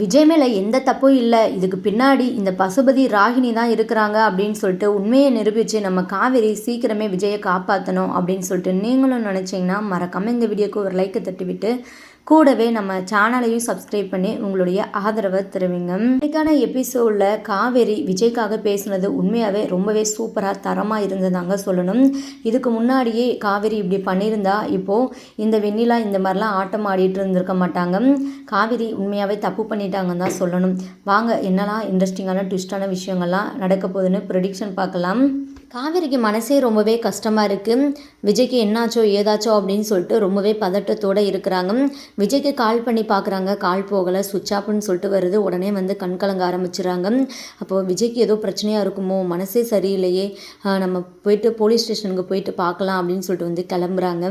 விஜய் மேலே எந்த தப்பும் இல்லை. இதுக்கு பின்னாடி இந்த பசுபதி ராகினி தான் இருக்கிறாங்க அப்படின்னு சொல்லிட்டு உண்மையை நிரூபித்து நம்ம காவேரி சீக்கிரமே விஜயை காப்பாற்றணும் அப்படின்னு சொல்லிட்டு நீங்களும் நினச்சிங்கன்னா மறக்காமல் இந்த வீடியோக்கு ஒரு லைக்கை தட்டிவிட்டு கூடவே நம்ம சேனலையும் சப்ஸ்கிரைப் பண்ணி உங்களுடைய ஆதரவை தருவீங்க. இன்னைக்கான எபிசோடில் காவேரி விஜய்க்காக பேசுனது உண்மையாகவே ரொம்பவே சூப்பராக தரமாக இருந்ததாங்க சொல்லணும். இதுக்கு முன்னாடியே காவேரி இப்படி பண்ணியிருந்தா இப்போது இந்த வெண்ணிலா இந்த மாதிரிலாம் ஆட்டம் ஆடிட்டு இருந்திருக்க மாட்டாங்க. காவேரி உண்மையாகவே தப்பு பண்ணிட்டாங்கன்னு தான் சொல்லணும். வாங்க என்னெல்லாம் இன்ட்ரெஸ்டிங்கான ட்விஸ்டான விஷயங்கள்லாம் நடக்க போகுதுன்னு ப்ரெடிக்ஷன் பார்க்கலாம். காவேரிக்கு மனசே ரொம்பவே கஷ்டமாக இருக்குது விஜய்க்கு என்னாச்சோ ஏதாச்சோ அப்படின்னு சொல்லிட்டு ரொம்பவே பதட்டத்தோடு இருக்கிறாங்க. விஜய்க்கு கால் பண்ணி பார்க்குறாங்க கால் போகலை. சுவிட்ச் ஆஃப்னு சொல்லிட்டு வருது. உடனே வந்து கண் கலங்க ஆரம்பிச்சிடுறாங்க. அப்போது விஜய்க்கு ஏதோ பிரச்சனையாக இருக்குமோ? மனசே சரியில்லையே. நம்ம போயிட்டு போலீஸ் ஸ்டேஷனுக்கு போயிட்டு பார்க்கலாம் அப்படின்னு சொல்லிட்டு வந்து கிளம்புறாங்க.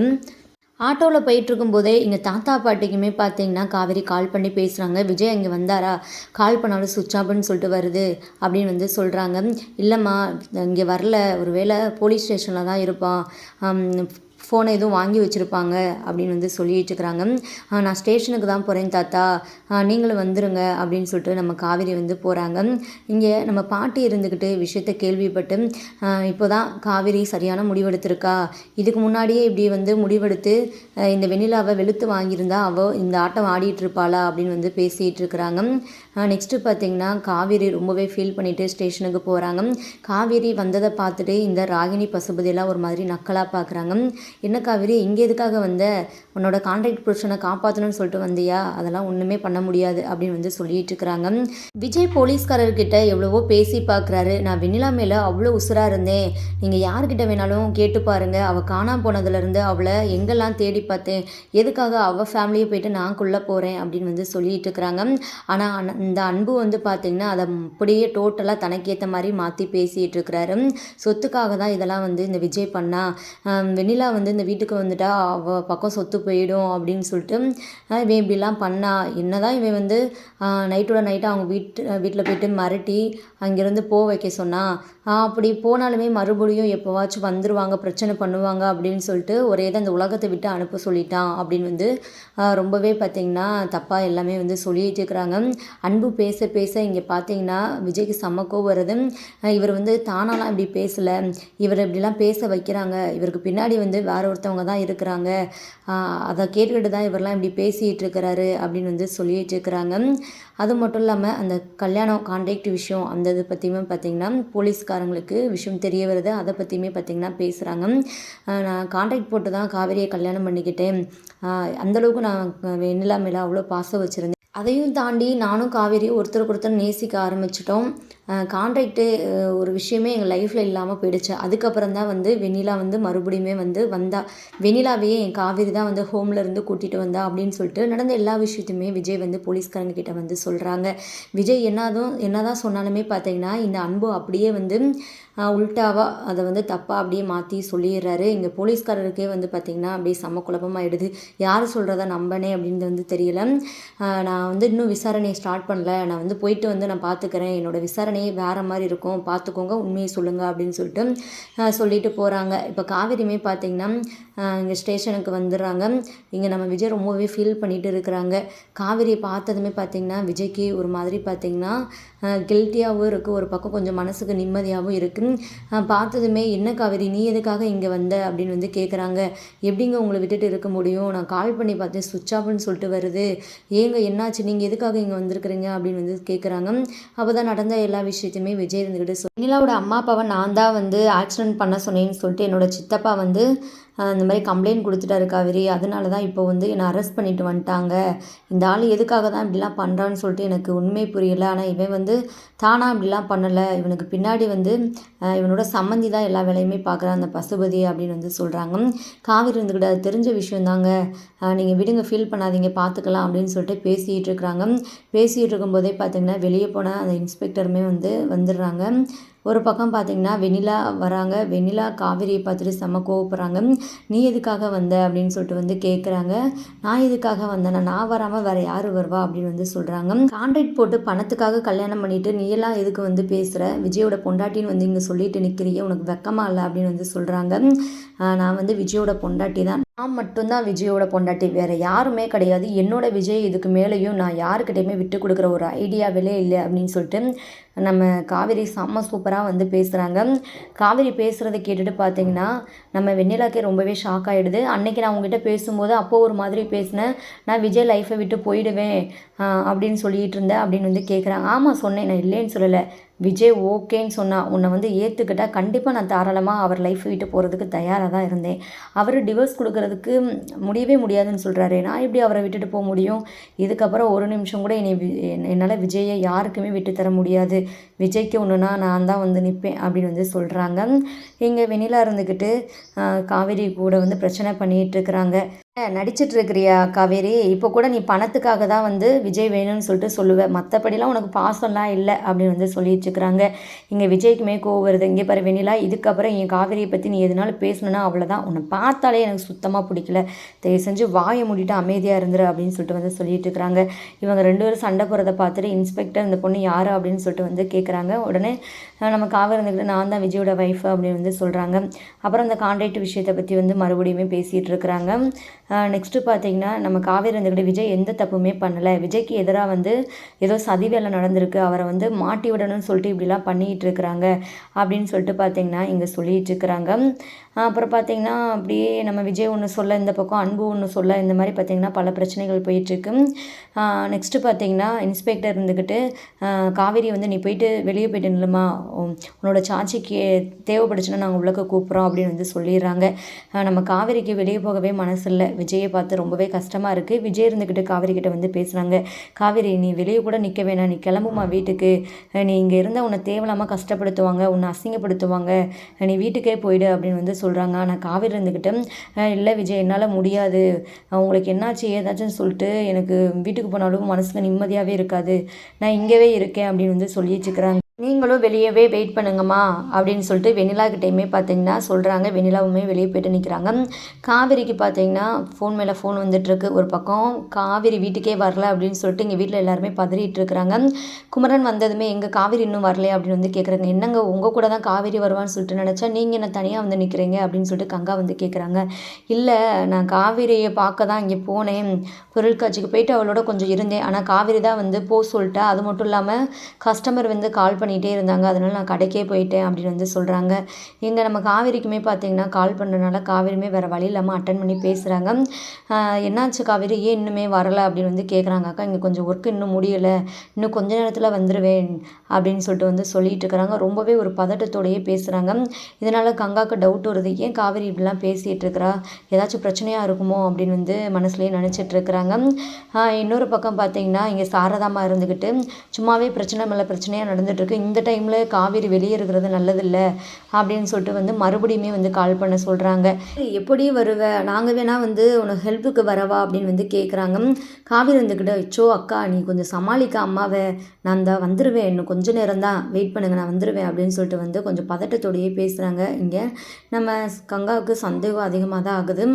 ஆட்டோவில் போயிட்டுருக்கும்போதே இங்கே தாத்தா பாட்டிக்குமே பார்த்தீங்கன்னா காவேரி கால் பண்ணி பேசுகிறாங்க விஜய் இங்கே வந்தாரா? கால் பண்ணாலும் சுவிட்ச் ஆஃப்னு சொல்லிட்டு வருது அப்படின்னு வந்து சொல்கிறாங்க இல்லைம்மா இங்கே வரல. ஒரு வேளை போலீஸ் ஸ்டேஷனில் தான் இருப்பான். ஃபோனை எதுவும் வாங்கி வச்சுருப்பாங்க அப்படின்னு வந்து சொல்லிட்டு இருக்கிறாங்க நான் ஸ்டேஷனுக்கு தான் போகிறேன் தாத்தா. நீங்களும் வந்துடுங்க அப்படின்னு சொல்லிட்டு நம்ம காவேரி வந்து போகிறாங்க இங்கே நம்ம பாட்டி இருந்துக்கிட்டு விஷயத்த கேள்விப்பட்டு இப்போ தான் காவேரி சரியான முடிவெடுத்திருக்கா? இதுக்கு முன்னாடியே இப்படி வந்து முடிவெடுத்து இந்த வெண்ணிலாவை வெளுத்து வாங்கியிருந்தா அவள் இந்த ஆட்டம் ஆடிட்டு இருப்பாளா அப்படின்னு வந்து பேசிகிட்டு இருக்கிறாங்க. நெக்ஸ்ட்டு பார்த்தீங்கன்னா காவேரி ரொம்பவே ஃபீல் பண்ணிவிட்டு ஸ்டேஷனுக்கு போகிறாங்க காவேரி வந்ததை பார்த்துட்டு இந்த ராகினி பசுபதியெல்லாம் ஒரு மாதிரி நக்கலாக பார்க்குறாங்க. என்ன காவேரி இங்கே எதுக்காக வந்த? உன்னோட கான்ட்ராக்ட் புருஷனை காப்பாற்றணும்னு சொல்லிட்டு வந்தியா? அதெல்லாம் ஒன்றுமே பண்ண முடியாது அப்படின்னு வந்து சொல்லிட்டு இருக்கிறாங்க. விஜய் போலீஸ்காரர்கிட்ட எவ்வளவோ பேசி பார்க்குறாரு. நான் வெண்ணிலா மேலே அவ்வளோ உசுராக இருந்தேன். நீங்கள் யார்கிட்ட வேணாலும் கேட்டு பாருங்கள் அவள் காணாமல் போனதுலேருந்து அவளை எங்கெல்லாம் தேடி பார்த்தேன்? எதுக்காக அவள் ஃபேமிலியை போயிட்டு நான் குள்ளே போகிறேன் அப்படின்னு வந்து சொல்லிட்டு இருக்கிறாங்க. ஆனால் இந்த அன்பு வந்து பார்த்திங்கன்னா அதை அப்படியே டோட்டலாக தனக்கேற்ற மாதிரி மாற்றி பேசிகிட்டு இருக்கிறாரு சொத்துக்காக தான் இதெல்லாம் வந்து இந்த விஜய் பண்ணா. வெண்ணிலா வந்து இந்த வீட்டுக்கு வந்துட்டா அவ பக்கம் சொத்து போயிடும் அப்படின்னு சொல்லிட்டு இவன் இப்படிலாம் பண்ணா. என்ன தான் இவன் வந்து நைட்டோட நைட்டாக அவங்க வீட்டு வீட்டில் போயிட்டு மிரட்டி அங்கேருந்து போக வைக்க சொன்னான் அப்படி போனாலுமே மறுபடியும் எப்போவாச்சும் வந்துடுவாங்க பிரச்சனை பண்ணுவாங்க அப்படின்னு சொல்லிட்டு ஒரே தான் இந்த உலகத்தை விட்டு அனுப்ப சொல்லிட்டான் அப்படின்னு வந்து ரொம்பவே பார்த்திங்கன்னா தப்பாக எல்லாமே வந்து சொல்லிட்டு இருக்கிறாங்க அன்பு பேச பேச இங்கே பார்த்தீங்கன்னா விஜய்க்கு செம்ம வருது. இவர் வந்து தானாலாம் இப்படி பேசலை. இவர் இப்படிலாம் பேச வைக்கிறாங்க. இவருக்கு பின்னாடி வந்து வேற ஒருத்தவங்க தான் இருக்கிறாங்க. அதை கேட்டுக்கிட்டு தான் இவரெலாம் இப்படி பேசிகிட்டு இருக்கிறாரு அப்படின்னு வந்து சொல்லிட்டு இருக்கிறாங்க. அது மட்டும் இல்லாமல் அந்த கல்யாணம் கான்ட்ராக்ட் விஷயம் அந்த இது பற்றியுமே பார்த்திங்கன்னா போலீஸ்காரங்களுக்கு விஷயம் தெரிய வருது. அதை பற்றியுமே பார்த்திங்கன்னா பேசுகிறாங்க நான் கான்ட்ராக்ட் போட்டு தான் காவேரியை கல்யாணம் பண்ணிக்கிட்டேன். அந்தளவுக்கு நான் வெண்ணிலா மேலே அவ்வளோ பாசம் வச்சுருந்தேன். அதையும் தாண்டி நானும் காவேரியும் ஒருத்தருக்கு ஒருத்தர் நேசிக்க ஆரம்பிச்சிட்டோம். கான்ட்ராக்ட்டு ஒரு விஷயமே எங்கள் லைஃப்பில் இல்லாமல் போயிடுச்சு. அதுக்கப்புறம் தான் வந்து வெண்ணிலா வந்து மறுபடியுமே வந்து வந்தா. வெண்ணிலாவையே என் காவேரி தான் வந்து ஹோமில் இருந்து கூட்டிகிட்டு வந்தா அப்படின்னு சொல்லிட்டு நடந்த எல்லா விஷயத்தையுமே விஜய் வந்து போலீஸ்காரங்க கிட்ட வந்து சொல்கிறாங்க விஜய் என்னதும் என்ன தான் சொன்னாலுமே பார்த்தீங்கன்னா இந்த அன்பு அப்படியே வந்து உல்ட்டாவாக அதை வந்து தப்பாக அப்படியே மாற்றி சொல்லிடுறாரு. இங்கே போலீஸ்காரருக்கே வந்து பார்த்திங்கன்னா அப்படியே செம்ம குழப்பமாயிடுது. யார் சொல்கிறத நம்பனே அப்படின்னு வந்து தெரியல. நான் வந்து இன்னும் விசாரணையை ஸ்டார்ட் பண்ணல. நான் வந்து போயிட்டு வந்து நான் பார்த்துக்கிறேன் என்னோடய விசாரணையே வேறு மாதிரி இருக்கும். பார்த்துக்கோங்க உண்மையை சொல்லுங்கள் அப்படின்னு சொல்லிட்டு சொல்லிட்டு போகிறாங்க இப்போ காவிரியுமே பார்த்திங்கன்னா இங்கே ஸ்டேஷனுக்கு வந்துடுறாங்க. இங்கே நம்ம விஜய் ரொம்பவே ஃபீல் பண்ணிகிட்டு இருக்கிறாங்க. காவிரியை பார்த்ததுமே பார்த்திங்கன்னா விஜய்க்கு ஒரு மாதிரி பார்த்திங்கன்னா கில்ட்டியாகவும் இருக்குது ஒரு பக்கம் கொஞ்சம் மனசுக்கு நிம்மதியாகவும் இருக்குது பார்த்ததுமே என்ன காவேரி நீ எதுக்காக இங்கே வந்த? அப்படின்னு வந்து கேட்குறாங்க எப்படிங்க உங்களை விட்டுட்டு இருக்க முடியும்? நான் கால் பண்ணி பார்த்தேன். சுவிட்ச் ஆஃப்னு சொல்லிட்டு வருது. ஏங்க என்னாச்சு? நீங்கள் எதுக்காக இங்கே வந்திருக்கிறீங்க? அப்படின்னு வந்து கேட்குறாங்க அப்போ தான் நடந்த எல்லா விஷயத்தையுமே விஜய் இருந்துக்கிட்டு சொல் நிலாவோட அம்மா அப்பாவை நான் தான் வந்து ஆக்சிடென்ட் பண்ண சொன்னேன்னு சொல்லிட்டு என்னோட சித்தப்பா வந்து இந்த மாதிரி கம்ப்ளைண்ட் கொடுத்துட்டாரு காவேரி. அதனால தான் இப்போ வந்து என்னை அரெஸ்ட் பண்ணிட்டு வந்துட்டாங்க. இந்த ஆள் எதுக்காக தான் இப்படிலாம் பண்ணுறான்னு சொல்லிட்டு எனக்கு உண்மை புரியலை. ஆனால் இவன் வந்து தானாக இப்படிலாம் பண்ணலை. இவனுக்கு பின்னாடி வந்து இவனோட சம்மந்தி தான் எல்லா வேலையுமே பார்க்குறான். அந்த பசுபதி அப்படின்னு வந்து சொல்கிறாங்க காவிரி இருந்துக்கிட்ட அது தெரிஞ்ச விஷயம் தாங்க நீங்கள் விடுங்க ஃபீல் பண்ணாதீங்க பார்த்துக்கலாம் அப்படின்னு சொல்லிட்டு பேசிகிட்டு இருக்கிறாங்க. பேசிகிட்டு இருக்கும்போதே பார்த்தீங்கன்னா வெளியே போன அந்த இன்ஸ்பெக்டருமே வந்து வந்துடுறாங்க. ஒரு பக்கம் பார்த்தீங்கன்னா வெண்ணிலா வராங்க. வெண்ணிலா காவிரியை பார்த்துட்டு செம்ம கோவப்படுறாங்க. நீ எதுக்காக வந்த? அப்படின்னு சொல்லிட்டு வந்து கேட்குறாங்க நான் எதுக்காக வந்தேன்னா நான் வராமல் வேறு யார் வருவா? அப்படின்னு வந்து சொல்கிறாங்க கான்ட்ராக்ட் போட்டு பணத்துக்காக கல்யாணம் பண்ணிவிட்டு நீ எல்லாம் எதுக்கு வந்து பேசுகிற விஜயோட பொண்டாட்டின்னு வந்து இங்கே சொல்லிட்டு நிற்கிறிய உனக்கு வெக்கமா இல்லை? அப்படின்னு வந்து சொல்கிறாங்க நான் வந்து விஜயோட பொண்டாட்டி தான் நான் மட்டும்தான் விஜயோட பொண்டாட்டி வேறு யாருமே கிடையாது. என்னோட விஜய் இதுக்கு மேலேயும் நான் யாருக்கிட்டையுமே விட்டு கொடுக்குற ஒரு ஐடியாவிலே இல்லை அப்படின்னு சொல்லிட்டு நம்ம காவேரி செம்ம சூப்பராக வந்து பேசுகிறாங்க காவேரி பேசுகிறத கேட்டுட்டு பார்த்தீங்கன்னா நம்ம வெண்ணிலாக்கே ரொம்பவே ஷாக் ஆகிடுது அன்றைக்கி நான் உங்ககிட்ட பேசும்போது அப்போது ஒரு மாதிரி பேசினேன். நான் விஜய் லைஃப்பை விட்டு போயிடுவேன் அப்படின்னு சொல்லிட்டு இருந்தேன் அப்படின்னு வந்து கேட்குறாங்க ஆமாம் சொன்னேன். நான் இல்லைன்னு சொல்லலை. விஜய் ஓகேன்னு சொன்னால் உன்னை வந்து ஏற்றுக்கிட்டால் கண்டிப்பாக நான் தாராளமாக அவர் லைஃப் விட்டு போகிறதுக்கு தயாராக தான் இருந்தேன். அவர் டிவோர்ஸ் கொடுக்கறதுக்கு முடியவே முடியாதுன்னு சொல்கிறாரு நான் எப்படி அவரை விட்டுட்டு போக முடியும்? இதுக்கப்புறம் ஒரு நிமிஷம் கூட என்னை வி- என்னால் விஜயை யாருக்குமே விட்டு தர முடியாது. விஜய்க்கு ஒன்றுனா நான் தான் வந்து நிற்பேன் அப்படின்னு வந்து சொல்கிறாங்க இங்கே வெண்ணிலா இருந்துக்கிட்டு காவேரி கூட வந்து பிரச்சனை பண்ணிகிட்டு இருக்கிறாங்க. நடிச்சிட்டு இருக்கிறியா காவேரி? இப்போ கூட நீ பணத்துக்காக தான் வந்து விஜய் வேணும்னு சொல்லிட்டு சொல்லுவேன் மற்றபடிலாம் உனக்கு பாசம்லாம் இல்லை அப்படின்னு வந்து சொல்லிட்டு இருக்கிறாங்க இங்கே விஜய்க்குமே கோவம் வருது. இங்கே பாரு வெண்ணிலா இதுக்கப்புறம் என் காவேரியை பற்றி நீ எதுனாலும் பேசணுன்னா அவ்வளோதான் உன்னை பார்த்தாலே எனக்கு சுத்தமாக பிடிக்கல. தயவு செஞ்சு வாயை மூடிட்டு அமைதியாக இருந்துரு அப்படின்னு சொல்லிட்டு வந்து சொல்லிட்டு இருக்கிறாங்க இவங்க ரெண்டு பேரும் சண்டை போகிறத பார்த்துட்டு இன்ஸ்பெக்டர் இந்த பொண்ணு யார் அப்படின்னு சொல்லிட்டு வந்து கேட்குறாங்க உடனே நம்ம காவேரி இருந்துக்கிட்டு நான் தான் விஜயோட ஒய்ஃப் அப்படின்னு வந்து சொல்கிறாங்க அப்புறம் அந்த கான்ட்ராக்ட் விஷயத்தை பற்றி வந்து மறுபடியுமே பேசிகிட்டு இருக்கிறாங்க நெக்ஸ்ட்டு பார்த்தீங்கன்னா நம்ம காவேரி இருந்துக்கிட்டு விஜய் எந்த தப்புமே பண்ணலை. விஜய்க்கு எதிராக வந்து ஏதோ சதி வேலை நடந்திருக்கு. அவரை வந்து மாட்டி விடணும்னு சொல்லிட்டு இப்படிலாம் பண்ணிகிட்டு இருக்கிறாங்க. அப்படின்னு சொல்லிட்டு பார்த்தீங்கன்னா இங்கே சொல்லிகிட்டு இருக்கிறாங்க. அப்புறம் பார்த்தீங்கன்னா அப்படியே நம்ம விஜய் ஒன்று சொல்ல இந்த பக்கம் அன்பு ஒன்று சொல்ல இந்த மாதிரி பார்த்தீங்கன்னா பல பிரச்சனைகள் போயிட்டுருக்கு நெக்ஸ்ட்டு பார்த்தீங்கன்னா இன்ஸ்பெக்டர் இருந்துக்கிட்டு காவேரி வந்து நீ போயிட்டு வெளியே போயிட்டு நில்லுமா? உன்னோட சாட்சிக்கு தேவைப்படுச்சுன்னா நாங்கள் உள்ளக்க கூப்பிட்றோம் அப்படின்னு வந்து சொல்லிடுறாங்க. நம்ம காவேரிக்கு வெளியே போகவே மனசு இல்லை. விஜயை பார்த்து ரொம்பவே கஷ்டமாக இருக்குது விஜய் இருந்துக்கிட்டு காவேரி கிட்ட வந்து பேசுகிறாங்க காவேரி நீ வெளியே கூட நிற்க வேணாம். நீ கிளம்புமா வீட்டுக்கு? நீ இங்கே இருந்தால் உன்னை தேவையில்லாமல் கஷ்டப்படுத்துவாங்க. உன்னை அசிங்கப்படுத்துவாங்க. நீ வீட்டுக்கே போயிடு அப்படின்னு வந்து சொல்கிறாங்க ஆனால் காவேரி இருந்துக்கிட்டு இல்லை விஜய் என்னால் முடியாது. உங்களுக்கு என்னாச்சு? ஏதாச்சும் சொல்லிட்டு எனக்கு வீட்டுக்கு போனாலும் மனசுக்கு நிம்மதியாகவே இருக்காது. நான் இங்கேவே இருக்கேன் அப்படின்னு வந்து சொல்லிட்டுருக்குறாங்க நீங்களும் வெளியவே வெயிட் பண்ணுங்கம்மா அப்படின்னு சொல்லிட்டு வெண்ணிலா கிட்டேயுமே பார்த்தீங்கன்னா சொல்கிறாங்க வெண்ணிலாவுமே வெளியே போயிட்டு நிற்கிறாங்க காவேரிக்கு பார்த்தீங்கன்னா ஃபோன் மேலே ஃபோன் வந்துட்டுருக்கு. ஒரு பக்கம் காவேரி வீட்டுக்கே வரல அப்படின்னு சொல்லிட்டு இங்கே வீட்டில் எல்லாருமே பதறிட்டு இருக்கிறாங்க. குமரன் வந்ததுமே எங்கள் காவேரி இன்னும் வரலையே அப்படின்னு வந்து கேட்குறாங்க என்னங்க உங்கள் கூட தான் காவேரி வருவான்னு சொல்லிட்டு நினச்சா நீங்கள் என்ன தனியாக வந்து நிற்கிறீங்க அப்படின்னு சொல்லிட்டு கங்கா வந்து கேட்குறாங்க இல்லை நான் காவேரியை பார்க்க தான் இங்கே போனேன். பொருட்காட்சிக்கு போயிட்டு அவளோட கொஞ்சம் இருந்தேன். ஆனால் காவேரி தான் வந்து போ சொல்லிட்டா. அது மட்டும் இல்லாமல் கஸ்டமர் வந்து கால் பண்ணி பண்ணிகிட்டே இருந்தாங்க. அதனால் நான் கடைக்கே போயிட்டேன் அப்படின்னு வந்து சொல்கிறாங்க இங்கே நம்ம காவேரிக்குமே பார்த்தீங்கன்னா கால் பண்ணுறதுனால காவேரியுமே வேறு வழி இல்லாமல் அட்டன் பண்ணி பேசுகிறாங்க என்னாச்சு காவேரி? ஏன் இன்னுமே வரலை அப்படின்னு வந்து கேட்குறாங்க அக்கா இங்கே கொஞ்சம் ஒர்க் இன்னும் முடியலை. இன்னும் கொஞ்ச நேரத்தில் வந்துடுவேன் அப்படின்னு சொல்லிட்டு வந்து சொல்லிட்டு இருக்கிறாங்க ரொம்பவே ஒரு பதட்டத்தோடையே பேசுகிறாங்க இதனால் கங்காவுக்கு டவுட் வருது. ஏன் காவேரி இப்படிலாம் பேசிகிட்டு இருக்கிறா? ஏதாச்சும் பிரச்சனையாக இருக்குமோ அப்படின்னு வந்து மனசுலேயே நினச்சிட்டு இருக்கிறாங்க இன்னொரு பக்கம் பார்த்தீங்கன்னா இங்கே சாரதாமா இருந்துக்கிட்டு சும்மாவே பிரச்சனை மேலே பிரச்சனையாக நடந்துகிட்ருக்கு இந்த டைமில் காவேரி வெளியே இருக்கிறது நல்லதில்லை அப்படின்னு சொல்லிட்டு வந்து மறுபடியுமே வந்து கால் பண்ண சொல்கிறாங்க எப்படி வருவ? நாங்கள் வேணால் வந்து உனக்கு ஹெல்ப்புக்கு வரவா? அப்படின்னு வந்து கேட்குறாங்க காவேரி வந்துக்கிட்ட வச்சோ அக்கா நீ கொஞ்சம் சமாளிக்க அம்மாவை. நான் தான் வந்துடுவேன் இன்னும் கொஞ்ச நேரம் தான். வெயிட் பண்ணுங்க நான் வந்துடுவேன் அப்படின்னு சொல்லிட்டு வந்து கொஞ்சம் பதட்டத்தோடையே பேசுகிறாங்க இங்கே நம்ம கங்காவுக்கு சந்தேகம் அதிகமாக தான் ஆகுது.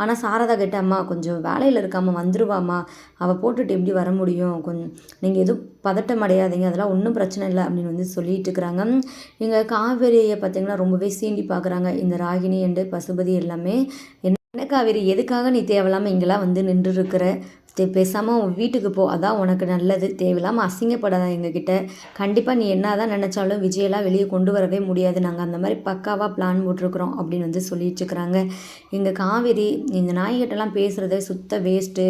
ஆனால் சாரதா கிட்ட அம்மா கொஞ்சம் வேலையில் இருக்காமல் வந்துருவாம்மா. அவள் போட்டுட்டு எப்படி வர முடியும்? கொஞ்சம் நீங்கள் எதுவும் பதட்டம் அடையாதீங்க அதெல்லாம் ஒன்றும் பிரச்சனை இல்லை அப்படின்னு வந்து சொல்லிட்டு இருக்கிறாங்க. எங்கள் காவேரியை பார்த்தீங்கன்னா ரொம்பவே சீண்டி பார்க்குறாங்க இந்த ராகினி அண்டு பசுபதி எல்லாமே. என்ன காவேரி? எதுக்காக நீ தேவையில்லாமல் இங்கெல்லாம் வந்து நின்று இருக்கிற பேசாமல் உன் வீட்டுக்கு போ. அதான் உனக்கு நல்லது. தேவையில்லாமல் அசிங்கப்படாத எங்ககிட்ட. கண்டிப்பாக நீ என்ன தான் நினச்சாலும் விஜயெல்லாம் வெளியே கொண்டு வரவே முடியாது. நாங்கள் அந்த மாதிரி பக்காவாக பிளான் போட்டிருக்கிறோம் அப்படின்னு வந்து சொல்லிட்டுருக்குறாங்க எங்கள் காவேரி இந்த நாய்கிட்டலாம் பேசுகிறதே சுத்த வேஸ்ட்டு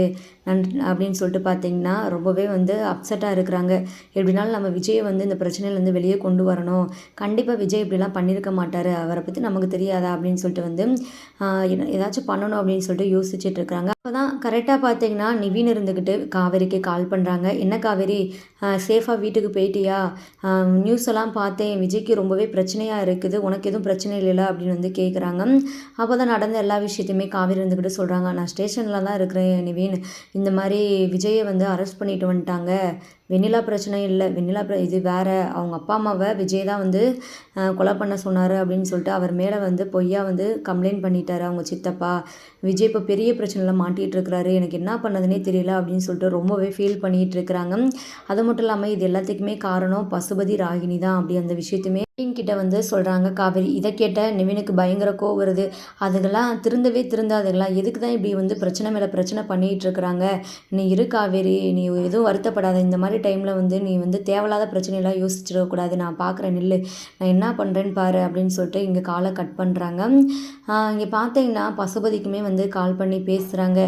நன் அப்படின்னு சொல்லிட்டு பார்த்தீங்கன்னா ரொம்பவே வந்து அப்செட்டாக இருக்கிறாங்க. எப்படினாலும் நம்ம விஜயை வந்து இந்த பிரச்சனையிலேருந்து வெளியே கொண்டு வரணும். கண்டிப்பாக விஜய் இப்படிலாம் பண்ணியிருக்க மாட்டார். அவரை பற்றி நமக்கு தெரியாதா அப்படின்னு சொல்லிட்டு வந்து ஏதாச்சும் பண்ணணும் அப்படின்னு சொல்லிட்டு யோசிச்சுட்டு இருக்கிறாங்க. அப்போ தான் கரெக்டாக பார்த்தீங்கன்னா நிவின் இருந்துக்கிட்டு காவேரிக்கு கால் பண்ணுறாங்க என்ன காவேரி? சேஃபாக வீட்டுக்கு போயிட்டியா? நியூஸ் எல்லாம் பார்த்தேன். விஜய்க்கு ரொம்பவே பிரச்சனையாக இருக்குது. உனக்கு எதுவும் பிரச்சனை இல்லைல்ல? அப்படின்னு வந்து கேட்குறாங்க அப்போ தான் நடந்த எல்லா விஷயத்தையுமே காவேரி இருந்துக்கிட்டு சொல்கிறாங்க நான் ஸ்டேஷனில் தான் இருக்கிறேன் நிவின். இந்த மாதிரி விஜயை வந்து அரெஸ்ட் பண்ணிட்டு வந்துட்டாங்க. வெண்ணிலா பிரச்சனை இல்லை. வெண்ணிலா பிர இது வேறு. அவங்க அப்பா அம்மாவை விஜய் தான் வந்து கொலை பண்ண சொன்னார் அப்படின்னு சொல்லிட்டு அவர் மேலே வந்து பொய்யா வந்து கம்ப்ளைண்ட் பண்ணிட்டார். அவங்க சித்தப்பா விஜய் இப்போ பெரிய பிரச்சனையில் மாட்டிகிட்டு இருக்கிறாரு. எனக்கு என்ன பண்ணதுனே தெரியல அப்படின்னு சொல்லிட்டு ரொம்பவே ஃபீல் பண்ணிகிட்டு இருக்கிறாங்க. அது மட்டும் இல்லாமல் இது எல்லாத்துக்குமே காரணம் பசுபதி ராகினி தான். அப்படி அந்த விஷயத்தையுமே கிட்ட வந்து சொல்கிறாங்க காவேரி இதை கேட்ட நிவினுக்கு பயங்கர கோவம் வருது. அதுங்களாம் திருந்தவே திருந்தாதுங்களா? எதுக்கு தான் இப்படி வந்து பிரச்சனை மேலே பிரச்சனை பண்ணிகிட்டு இருக்கிறாங்க? நீ இரு காவேரி நீ எதுவும் வருத்தப்படாத. இந்த மாதிரி டைமில் வந்து நீ வந்து தேவையில்லாத பிரச்சனையெல்லாம் யோசிச்சிடக்கூடாது நான் பார்க்குறேன் நில்லு. நான் என்ன பண்ணுறேன்னு பாரு அப்படின்னு சொல்லிட்டு இங்கே காலை கட் பண்ணுறாங்க இங்கே பார்த்தீங்கன்னா பசுபதிக்குமே வந்து கால் பண்ணி பேசுகிறாங்க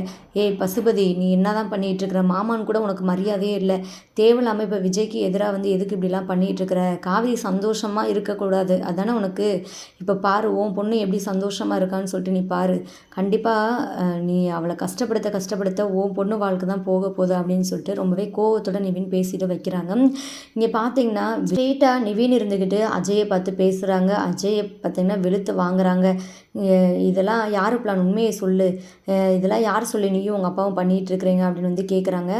ஏய் பசுபதி நீ என்ன தான் பண்ணிகிட்டு இருக்கிற? மாமான்னு கூட உனக்கு மரியாதையே இல்லை. தேவையில்லாமல் இப்போ விஜய்க்கு எதிராக வந்து எதுக்கு இப்படிலாம் பண்ணிகிட்டு இருக்கிற? காவேரி சந்தோஷமாக இருக்கக்கூடாது. அதானே உனக்கு? இப்போ பாரு உன் பொண்ணு எப்படி சந்தோஷமாக இருக்கான்னு சொல்லிட்டு நீ பாரு. கண்டிப்பாக நீ அவளை கஷ்டப்படுத்த கஷ்டப்படுத்த உன் பொண்ணு வாழ்க்கை தான் போக போகுது அப்படின்னு சொல்லிட்டு ரொம்பவே கோவத்தோட நிவின் பேசிட்டு வைக்கிறாங்க. இங்கே பார்த்தீங்கன்னா ஸ்ட்ரெயிட்டாக நிவின் இருந்துக்கிட்டு அஜயை பார்த்து பேசுகிறாங்க அஜயை பார்த்தீங்கன்னா வெளுத்து வாங்குறாங்க. இதெல்லாம் யார் பிளான் உண்மையை சொல்லு. இதெல்லாம் யார் சொல்லி? நீயும் உங்கள் அப்பாவும் பண்ணிகிட்டு இருக்கிறீங்க அப்படின்னு வந்து கேட்குறாங்க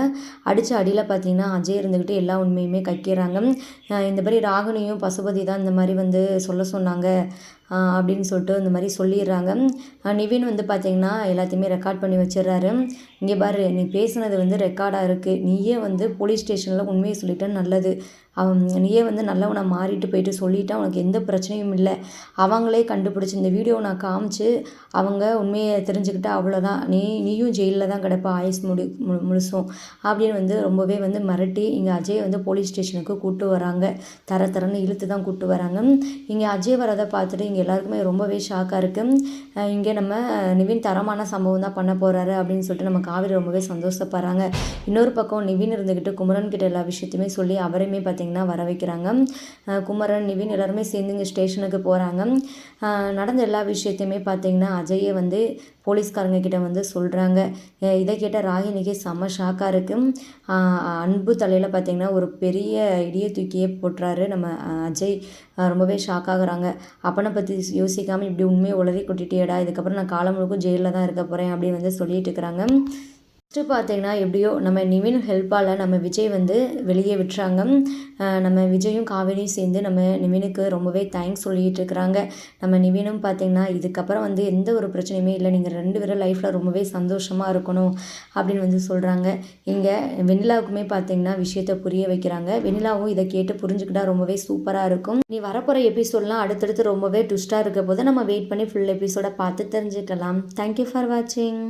அடித்த அடியில் பார்த்தீங்கன்னா அஜய் இருந்துக்கிட்டு எல்லா உண்மையுமே கக்கிறாங்க இந்த மாதிரி ராகுனியும் பசுபதி தான் இந்த மாதிரி வந்து சொல்ல சொன்னாங்க. அப்படின்னு சொல்லிட்டு இந்த மாதிரி சொல்லிடுறாங்க. நிவின் வந்து பார்த்திங்கன்னா எல்லாத்தையுமே ரெக்கார்ட் பண்ணி வச்சிடுறாரு. இங்கே பாரு நீ பேசுனது வந்து ரெக்கார்டாக இருக்குது நீயே வந்து போலீஸ் ஸ்டேஷனில் உண்மையை சொல்லிட்டா நல்லது. அவன் நீயே வந்து நல்லவனை மாறிட்டு போயிட்டு சொல்லிட்டா உனக்கு எந்த பிரச்சனையும் இல்லை. அவங்களே கண்டுபிடிச்சி இந்த வீடியோ நான் காமிச்சு அவங்க உண்மையை தெரிஞ்சுக்கிட்டா அவ்வளோதான் நீ நீயும் ஜெயிலில் தான் கிடப்ப ஆயுஸ் முடி மு முழுசும் அப்படின்னு வந்து ரொம்பவே வந்து மிரட்டி இங்கே அஜய் வந்து போலீஸ் ஸ்டேஷனுக்கு கூப்பிட்டு வராங்க. தர தரன்னு இழுத்து தான் கூப்பிட்டு வராங்க. இங்கே அஜய் வரதை பார்த்துட்டு இங்கே எல்லாருக்குமே ரொம்பவே ஷாக்காக இருக்குது இங்கே நம்ம நிவின் தரமான சம்பவம் தான் பண்ண போகிறாரு அப்படின்னு சொல்லிட்டு நம்ம காவிரி ரொம்பவே சந்தோஷப்படுறாங்க. இன்னொரு பக்கம் நிவின் இருந்துக்கிட்டு குமரன் கிட்ட எல்லா விஷயத்தையுமே சொல்லி அவரையுமே பார்த்தீங்கன்னா பார்த்திங்கன்னா வர வைக்கிறாங்க. குமரன் நிவின் எல்லாருமே சேர்ந்து இங்கே ஸ்டேஷனுக்கு போகிறாங்க நடந்த எல்லா விஷயத்தையுமே பார்த்திங்கன்னா அஜயை வந்து போலீஸ்காரங்க கிட்ட வந்து சொல்கிறாங்க இதை கேட்ட ராகினிக்கு செம்ம ஷாக்காக இருக்குது அன்பு தலையில் பார்த்திங்கன்னா ஒரு பெரிய இடியை தூக்கியே போட்டுறாரு நம்ம அஜய். ரொம்பவே ஷாக் ஆகுறாங்க. அப்பனை பற்றி யோசிக்காமல் இப்படி உண்மையை உளறி கொட்டிட்டேடா இதுக்கப்புறம் நான் காலம் முழுக்கும் ஜெயிலில் தான் இருக்க போகிறேன் அப்படின்னு வந்து சொல்லிட்டு இருக்கிறாங்க. ஃபஸ்ட்டு பார்த்தீங்கன்னா எப்படியோ நம்ம நிவின் ஹெல்ப்பால் நம்ம விஜய் வந்து வெளியே விட்டுறாங்க. நம்ம விஜயும் காவேரியும் சேர்ந்து நம்ம நிவினுக்கு ரொம்பவே தேங்க்ஸ் சொல்லிகிட்டு இருக்கிறாங்க. நம்ம நிவினும் பார்த்திங்கன்னா இதுக்கப்புறம் வந்து எந்த ஒரு பிரச்சனையுமே இல்லை. நீங்கள் ரெண்டு பேரும் லைஃப்பில் ரொம்பவே சந்தோஷமாக இருக்கணும் அப்படின்னு வந்து சொல்கிறாங்க இங்கே வெண்ணிலாவுக்குமே பார்த்திங்கன்னா விஷயத்த புரிய வைக்கிறாங்க. வெண்ணிலாவும் இதை கேட்டு புரிஞ்சுக்கிட்டா ரொம்பவே சூப்பராக இருக்கும். நீ வரப்போகிற எபிசோட்லாம் அடுத்தடுத்து ரொம்பவே ட்விஸ்ட்டாக இருக்க போது நம்ம வெயிட் பண்ணி ஃபுல் எபிசோடை பார்த்து தெரிஞ்சுக்கலாம். தேங்க்யூ ஃபார் வாட்சிங்